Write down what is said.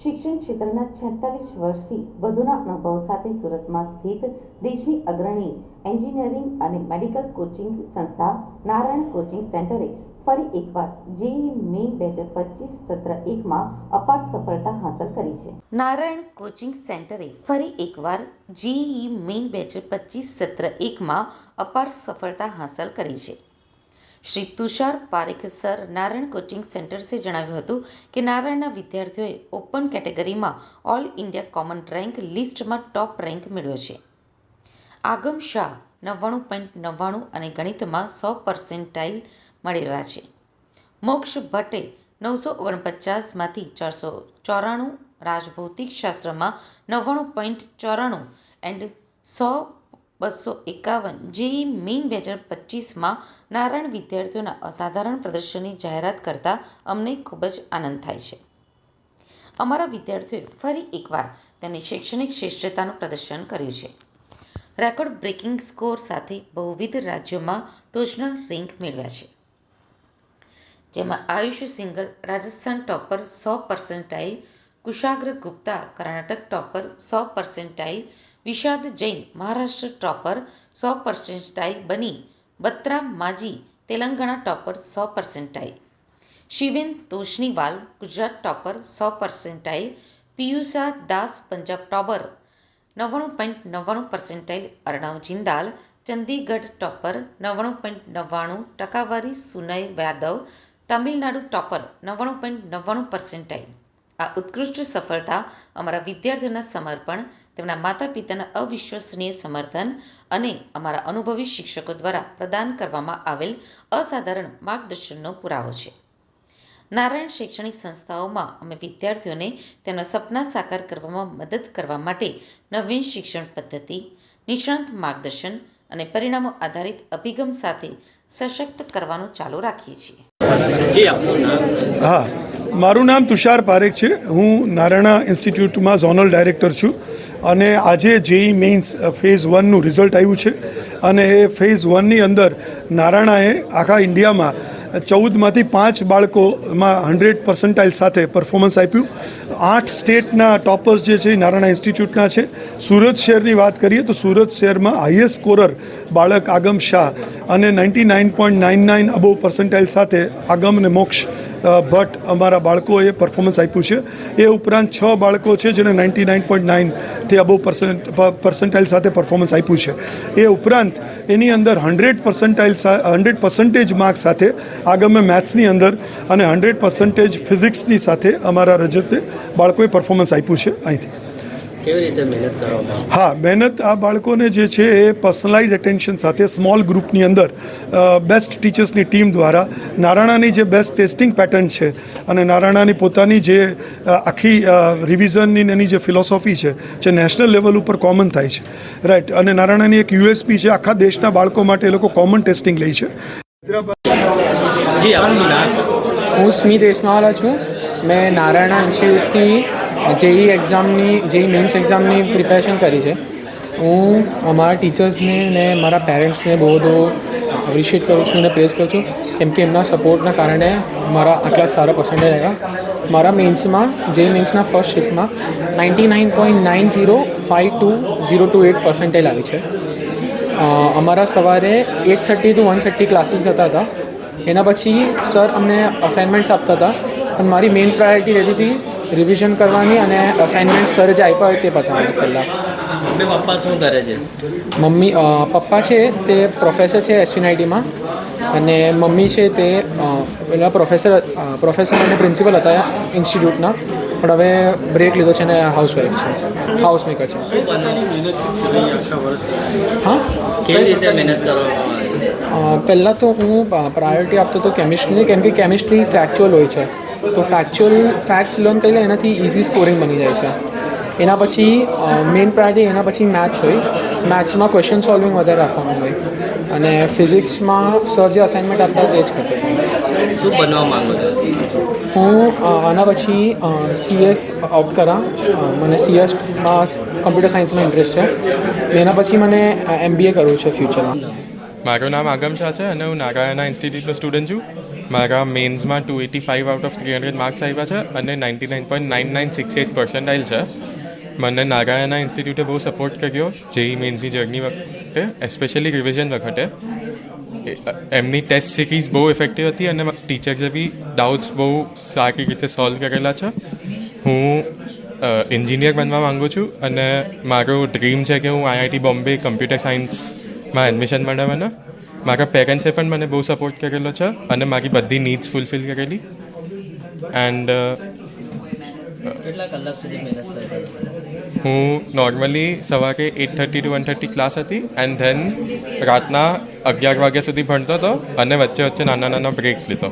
શિક્ષણ ક્ષેત્રના છેતાલીસ વર્ષથી વધુના અનુભવ સાથે સુરતમાં સ્થિત દેશની અગ્રણી એન્જિનિયરિંગ અને મેડિકલ કોચિંગ સંસ્થા નારાયણ કોચિંગ સેન્ટરે ફરી એકવાર જેઈ મે બે હજાર પચીસ સત્ર એકમાં અપાર સફળતા હાંસલ કરી છે. નારાયણ કોચિંગ સેન્ટરે ફરી એકવાર જેઈ મે બે હજાર પચીસ સત્ર એકમાં અપાર સફળતા હાંસલ કરી છે. શ્રી તુષાર પારેખ સર નારાયણ કોચિંગ સેન્ટર્સે જણાવ્યું હતું કે નારાયણના વિદ્યાર્થીઓએ ઓપન કેટેગરીમાં ઓલ ઇન્ડિયા કોમન રેન્ક લિસ્ટમાં ટોપ રેન્ક મેળવ્યો છે. આગમ શાહ નવ્વાણું પોઈન્ટ નવ્વાણું અને ગણિતમાં સો પર્સેન્ટાઇલ મળી રહ્યા છે. મોક્ષ ભટ્ટે નવસો ઓગણપચાસમાંથી ચારસો ચોરાણું રાજભૌતિક શાસ્ત્રમાં નવ્વાણું પોઈન્ટ ચોરાણું એન્ડ સો બસો એકાવન જેઈ મેઇન બે હજાર પચીસમાં નારાયણ વિદ્યાર્થીઓના અસાધારણ પ્રદર્શનની જાહેરાત કરતાં અમને ખૂબ જ આનંદ થાય છે. અમારા વિદ્યાર્થીઓએ ફરી એકવાર તેમની શૈક્ષણિક શ્રેષ્ઠતાનું પ્રદર્શન કર્યું છે. રેકોર્ડ બ્રેકિંગ સ્કોર સાથે બહુવિધ રાજ્યોમાં ટોચના રેન્ક મેળવ્યા છે. જેમાં આયુષ સિંગલ, રાજસ્થાન ટોપર સો પર્સન્ટાઇલ, કુશાગ્ર ગુપ્તા કર્ણાટક ટોપર સો પર્સન્ટાઇલ વિષાદ જૈન મહારાષ્ટ્ર ટોપર સો પર્સન્ટાઇલ બની. બત્રા માજી તેલંગાણા ટોપર સો પર્સન્ટાઇલ શિવેન તોશનીવાલ ગુજરાત ટોપર સો પર્સન્ટાઇલ પિયુષા દાસ પંજાબ ટોપર નવ્વાણું પોઈન્ટ નવ્વાણું પર્સન્ટાઇલ અર્ણવ જિંદાલ ચંદીગઢ ટોપર નવ્વાણું પોઈન્ટ નવ્વાણું ટકાવારી સુનય યાદવ તમિલનાડુ ટોપર નવ્વાણું પોઈન્ટ નવ્વાણું પર્સન્ટાઇલ આ ઉત્કૃષ્ટ સફળતા અમારા વિદ્યાર્થીઓના સમર્પણ તેમના માતા પિતાના અવિશ્વસનીય સમર્થન અને અમારા અનુભવી શિક્ષકો દ્વારા પ્રદાન કરવામાં આવેલ અસાધારણ માર્ગદર્શનનો પુરાવો છે. નારાયણ શૈક્ષણિક સંસ્થાઓમાં અમે વિદ્યાર્થીઓને તેમના સપના સાકાર કરવામાં મદદ કરવા માટે નવીન શિક્ષણ પદ્ધતિ નિષ્ણાંત માર્ગદર્શન અને પરિણામો આધારિત અભિગમ સાથે સશક્ત કરવાનું ચાલુ રાખીએ છીએ. જી આપનું નામ? હા. મારું નામ તુષાર પારેખ છે. હું નારાયણા ઇન્સ્ટિટ્યૂટમાં ઝોનલ ડાયરેક્ટર છું અને આજે જેઈ મેઇન્સ ફેઝ વનનું રિઝલ્ટ આવ્યું છે. અને એ ફેઝ વનની અંદર નારાયણાએ આખા ઇન્ડિયામાં ચૌદમાંથી પાંચ બાળકોમાં હંડ્રેડ પર્સન્ટાઇલ સાથે પરફોર્મન્સ આપ્યું. આઠ સ્ટેટના ટોપર્સ જે છે એ નારાયણા ઇન્સ્ટિટ્યૂટના છે. સુરત શહેરની વાત કરીએ તો સુરત શહેરમાં હાઈએસ્ટ સ્કોરર બાળક આગમ શાહ અને ninety nine point nine nine above percentile સાથે આગમ અને મોક્ષ ભટ્ટ અમારા બાળકોએ પરફોર્મન્સ આપ્યું છે. એ ઉપરાંત છ બાળકો છે જેણે નાઇન્ટી નાઇન પોઈન્ટ નાઇનથી અબો પર્સન્ટ પર્સન્ટાઇલ સાથે પરફોર્મન્સ આપ્યું છે. એ ઉપરાંત એની અંદર hundred percentile hundred percentage mark સાથે આગમે મેથ્સની અંદર અને હંડ્રેડ પર્સન્ટેજ ફિઝિક્સની સાથે અમારા રજતે બાળકોએ પરફોર્મન્સ આપ્યું છે અહીંથી. કેવી રીતે મહેનત કરવામાં હા મહેનત આ બાળકોને જે છે એ પર્સનલાઇઝ એટેન્શન સાથે સ્મોલ ગ્રુપની અંદર બેસ્ટ ટીચર્સની ટીમ દ્વારા નારાયણાની જે બેસ્ટ ટેસ્ટિંગ પેટર્ન છે અને નારાયણાની પોતાની જે આખી રિવિઝનની એની જે ફિલોસોફી છે જે નેશનલ લેવલ ઉપર કોમન થાય છે. રાઈટ અને નારાયણાની એક યુએસપી છે આખા દેશના બાળકો માટે એ લોકો કોમન ટેસ્ટિંગ લે છે. જી હું સ્મિત રેશમાવાલા છું. મેં નારાયણા ઇન્સ્ટિટ્યૂટથી જેઈ એક્ઝામની જેઈ મેન્સ એક્ઝામની પ્રિપેરેશન કરી છે, હું અમારા ટીચર્સને ને મારા પેરેન્ટ્સને બહુ બધો એપ્રિશિએટ કરું છું અને પ્રેસ કરું છું, કેમ કે એમના સપોર્ટના કારણે મારા આટલા સારા પર્સન્ટેજ આવ્યા. મારા મેન્સમાં જેઈ મેન્સના first શિફ્ટમાં ninety nine point nine zero five two zero two eight percentage આવી છે. અમારા સવારે eight thirty to one thirty classes થતા હતા. એના પછી સર અમને અસાઇનમેન્ટ્સ આપતા હતા. પણ મારી મેઇન પ્રાયોરિટી રહેતી હતી રિવિઝન કરવાની અને અસાઇનમેન્ટ સર જે આપ્યા હોય તે બતાવવાની પહેલાં. મમ્મી પપ્પા શું કરે છે? મમ્મી પપ્પા છે તે પ્રોફેસર છે એસવીનાઈટીમાં અને મમ્મી છે તે પહેલાં પેલા પ્રોફેસર પ્રોફેસર અને પ્રિન્સિપલ હતા ઇન્સ્ટિટ્યૂટના પણ હવે બ્રેક લીધો છે અને હાઉસવાઈફ છે. હાઉસ મેકર છે હા? કેવી રીતે મહેનત કરવામાં પહેલાં તો હું પ્રાયોરિટી આપતો હતો કેમિસ્ટ્રીની કેમ કે કેમિસ્ટ્રી ફેક્ચ્યુઅલ હોય છે. તો ફેક્ચ્યુઅલ ફેક્ટ્સ લર્ન કરી લે એનાથી ઇઝી સ્કોરિંગ બની જાય છે. એના પછી મેઇન પ્રાયોરિટી એના પછી મેથ્સ હોય. મેથ્સમાં ક્વેશ્ચન સોલ્વિંગ વધારે રાખવાનું હોય. અને ફિઝિક્સમાં સર જે અસાઇનમેન્ટ આપતા તે જ કરતો શું બનવા માંગો છો? હું આના પછી સીએસ ઓપ્ટ કરા. મને સીએસમાં કમ્પ્યુટર સાયન્સમાં ઇન્ટરેસ્ટ છે. ને એના પછી મને એમબીએ કરવું છે ફ્યુચરમાં મારું નામ આગમ શાહ છે અને હું નારાયણા ઇન્સ્ટિટ્યૂટનો સ્ટુડન્ટ છું. મારા મેન્સમાં two eighty five out of three hundred marks આવ્યા છે અને ninety nine point nine nine six eight percentile છે. મને નારાયણા ઇન્સ્ટિટ્યૂટે બહુ સપોર્ટ કર્યો જેઈ મેન્સની જર્ની વખતે એસ્પેશિયલી રિવિઝન વખતે. એમની ટેસ્ટ સિરીઝ બહુ ઇફેક્ટિવ હતી અને ટીચર્સે બી ડાઉટ્સ બહુ સારી રીતે સોલ્વ કરેલા છે. હું એન્જિનિયર બનવા માગું છું અને મારો ડ્રીમ છે કે હું આઈઆઈટી બોમ્બે કમ્પ્યુટર સાયન્સમાં એડમિશન મેળવવાનો. મારા પેરેન્ટ્સે પણ મને બહુ સપોર્ટ કરેલો છે અને મારી બધી નીડ્સ ફૂલફિલ કરેલી. એન્ડ સુધી હું નોર્મલી સવારે eight thirty to one thirty class હતી એન્ડ ધેન રાતના અગિયાર વાગ્યા સુધી ભણતો હતો અને વચ્ચે વચ્ચે નાના નાના બ્રેક્સ લીધો.